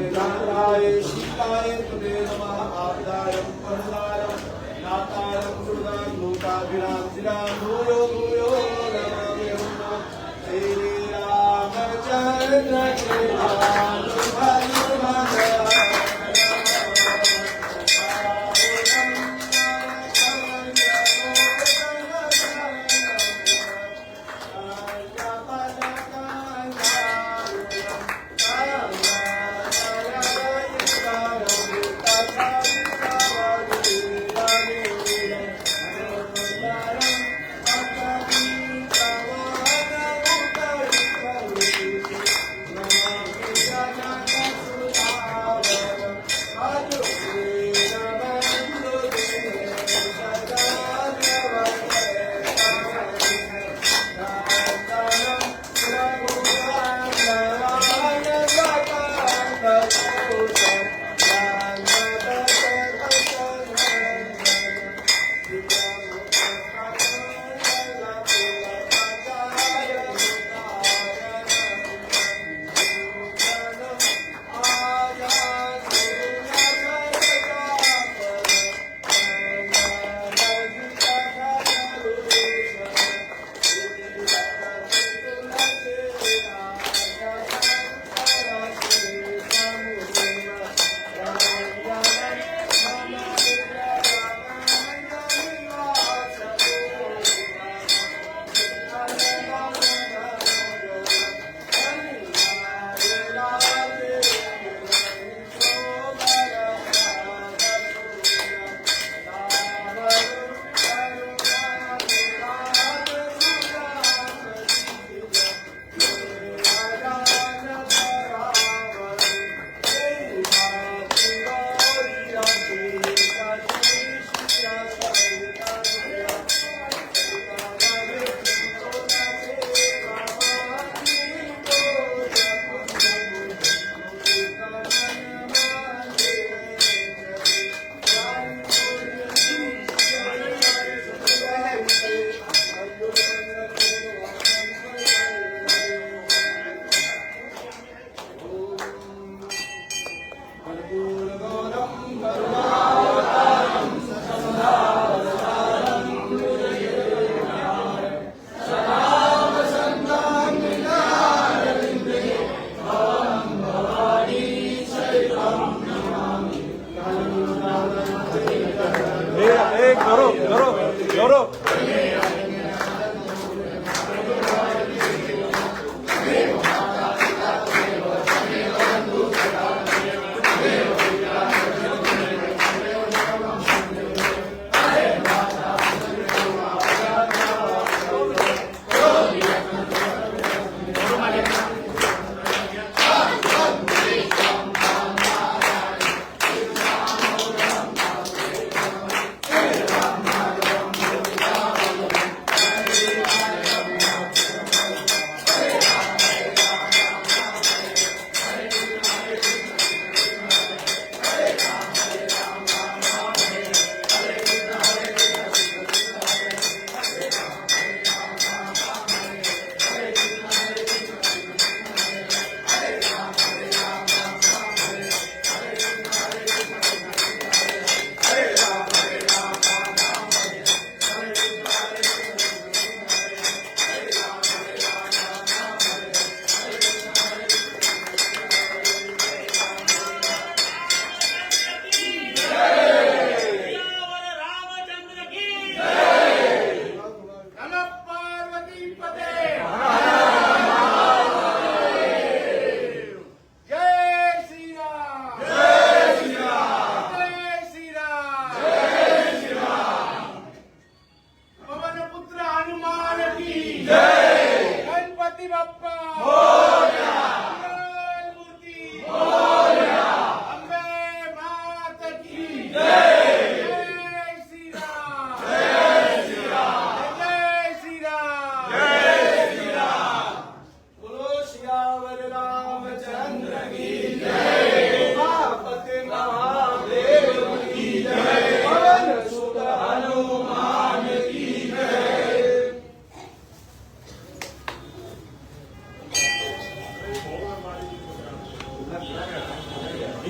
శ్రీకాంతాయ శీలాయ తులే నమ. ఆదాయం పరుదాయం నాతారం గురుగా లోకాభిరాం శిలా భూయో భూయో నమామి శ్రీరామచంద్ర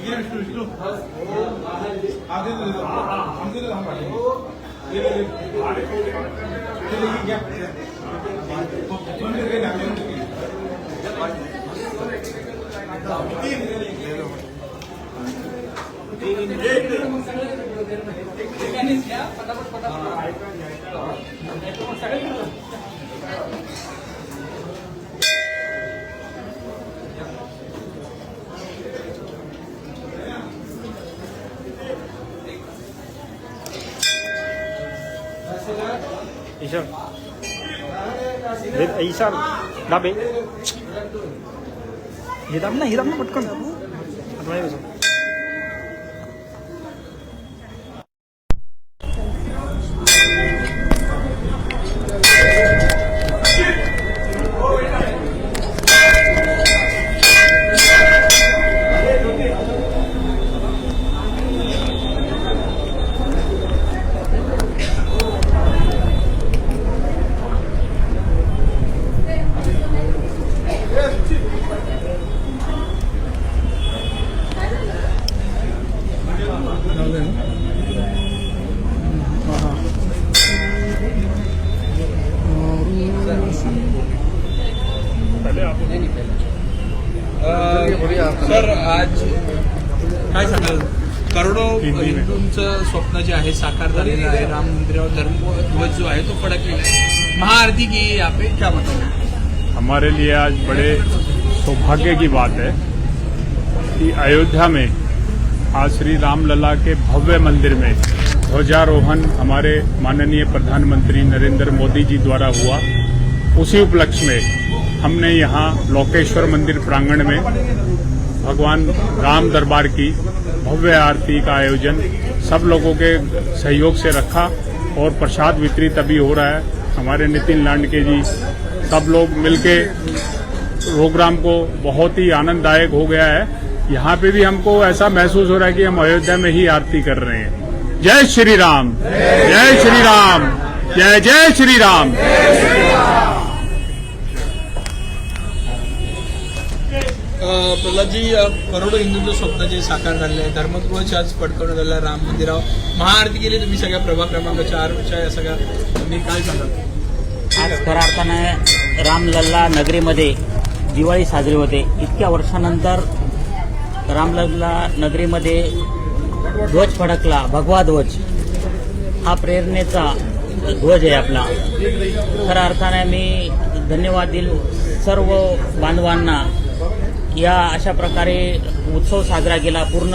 इकडे विष्णू विष्णू आगे दे दो आगे ఈశాన్ ఈశాన్ నా బే ఇదన్నా ఇదన్నా పట్టుకోండి అర్థమైంది काय सांगाल? करोडो हिंदूंचं स्वप्न जे आहे साकार झालेलं आहे राम मंदिरावर धर्मध्वज जो आहे तो फडकलेला आहे. महाआरती की आपे क्या मतलब हमारे लिए आज बड़े सौभाग्य की बात है कि अयोध्या में आज श्री रामलला के भव्य मंदिर में ध्वजारोहण हमारे माननीय प्रधानमंत्री नरेंद्र मोदी जी द्वारा हुआ। उसी उपलक्ष्य में हमने यहाँ लोकेश्वर मंदिर प्रांगण में भगवान राम दरबार की भव्य आरती का आयोजन सब लोगों के सहयोग से रखा और प्रसाद वितरित अभी हो रहा है। हमारे नितिन लांडके जी, सब लोग मिलके प्रोग्राम को बहुत ही आनंददायक हो गया है। यहाँ पे भी हमको ऐसा महसूस हो रहा है कि हम अयोध्या में ही आरती कर रहे हैं। जय श्री राम। जय श्री राम। जय जय श्री राम। प्रल्हादजी करोडो हिंदूंचं स्वप्न जे साकार झालेलं आहे धर्मध्वज आज फडकवण्यात झालं आहे राम मंदिरावर. महाआरती केली तुम्ही सगळ्या प्रभाग क्रमांक चारच्या या सगळ्या तुम्ही काय सांगाल? आज खऱ्या अर्थानं रामलल्ला नगरीमध्ये दिवाळी साजरी होते. इतक्या वर्षानंतर रामलल्ला नगरीमध्ये ध्वज फडकला भगवा ध्वज. हा प्रेरणेचा ध्वज आहे आपला. खऱ्या अर्थाने मी धन्यवाद देईल सर्व बांधवांना या अशा प्रकारे उत्सव साजरा केला पूर्ण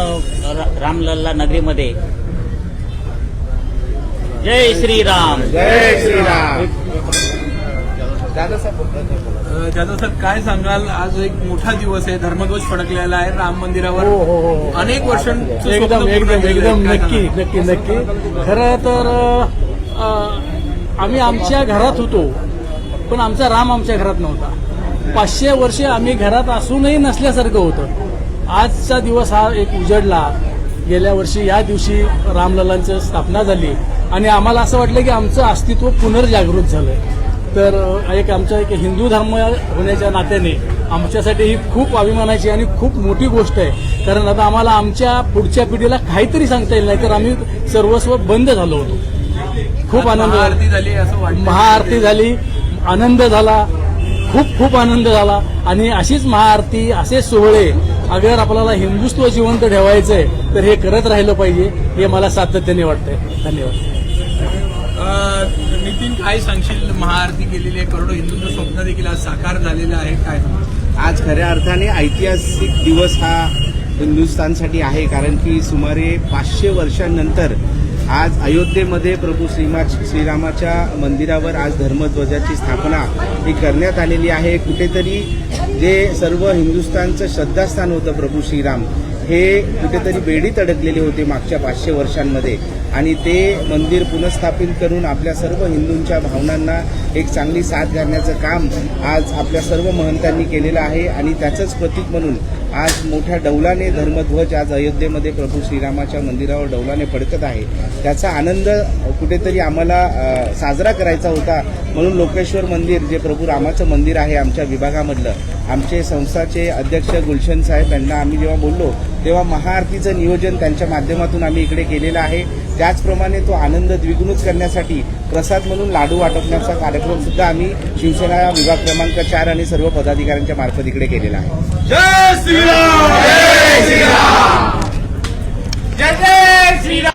रामलल्ला नगरीमध्ये. जय श्रीराम. अं, दादा सर काय सांगाल? आज एक मोठा दिवस आहे. धर्मध्वज फडकलेला आहे राम मंदिरावर. हो हो हो अनेक वर्षांचं स्वप्न एकदम एकदम नक्की? नक्की नक्की. खरं तर आम्ही आमच्या घरात होतो पण आमचा राम आमच्या घरात नव्हता. पाचशे वर्षे आम्ही घरात असूनही नसल्यासारखं होतं. आजचा दिवस हा एक उजडला. गेल्या वर्षी या दिवशी रामललांची स्थापना झाली. आणि आम्हाला असं वाटलं की आमचं अस्तित्व पुनर्जागृत झालंय. तर एक आमचा एक हिंदू धर्म होण्याच्या नात्याने आमच्यासाठी ही खूप अभिमानाची आणि खूप मोठी गोष्ट आहे. कारण आता आम्हाला आमच्या पुढच्या पिढीला काहीतरी सांगता येईल नाही तर आम्ही सर्वस्व बंद झालो होतो. खूप आनंद महाआरती झाली महाआरती झाली आनंद झाला. खूप खूप आनंद झाला. आणि अशीच महाआरती असे सोहळे अगर आपल्याला हिंदुत्व जिवंत ठेवायचंय तर हे करत राहिलं पाहिजे हे मला सातत्याने वाटतंय. धन्यवाद. नितीन काय सांगशील? महाआरती केलेली आहे करोडो हिंदूंचं स्वप्न देखील आज साकार झालेलं आहे काय? आज खऱ्या अर्थाने ऐतिहासिक दिवस हा हिंदुस्थानसाठी आहे कारण की सुमारे पाचशे वर्षांनंतर आज अयोध्येमध्ये प्रभू श्रीमा श्रीरामाच्या मंदिरावर आज धर्मध्वजाची स्थापना ही करण्यात आलेली आहे. कुठेतरी जे सर्व हिंदुस्थानचं श्रद्धास्थान होतं प्रभू श्रीराम हे कुठेतरी बेडीत अडकलेले होते मागच्या पाचशे वर्षांमध्ये. आणि ते मंदिर पुनर्स्थापित करून आपल्या सर्व हिंदूंच्या भावनांना एक चांगली साथ घालण्याचं काम आज आपल्या सर्व महंतांनी केलेलं आहे आणि त्याचंच प्रतीक म्हणून आज मोठ्या डौलाने धर्मध्वज आज अयोध्येमध्ये प्रभू श्रीरामाच्या मंदिरावर डौलाने फडकत आहे. त्याचा आनंद कुठेतरी आम्हाला साजरा करायचा होता म्हणून लोकेश्वर मंदिर जे प्रभू रामाचं मंदिर आहे आमच्या विभागामधलं आमचे संस्थाचे अध्यक्ष गुलशन साहेब यांना आम्ही जेव्हा बोललो तेव्हा महाआरतीचं नियोजन त्यांच्या माध्यमातून आम्ही इकडे केलेलं आहे. त्याचप्रमाणे तो आनंद द्विगुणित करण्यासाठी प्रसाद म्हणून लाडू वाटपण्याचा कार्यक्रम सुद्धा आम्ही शिवसेना विभाग क्रमांक चार आणि सर्व पदाधिकाऱ्यांच्या मार्फत इकडे केलेला आहे. जय श्रीराम! जय श्रीराम! जय जय श्रीराम!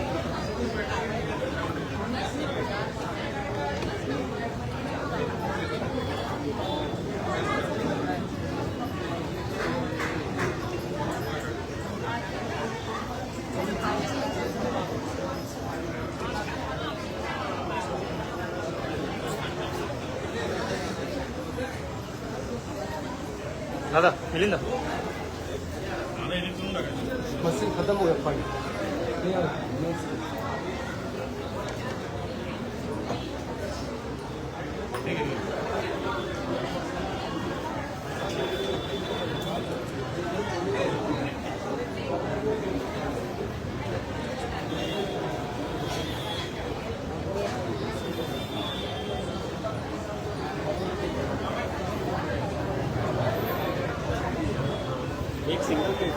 ದಾದಾ ಇಲ್ಲಿಂದ. ಬಸ್ಸಿಗೆ ಖತಮ್ ಹೋಗಪ್ಪ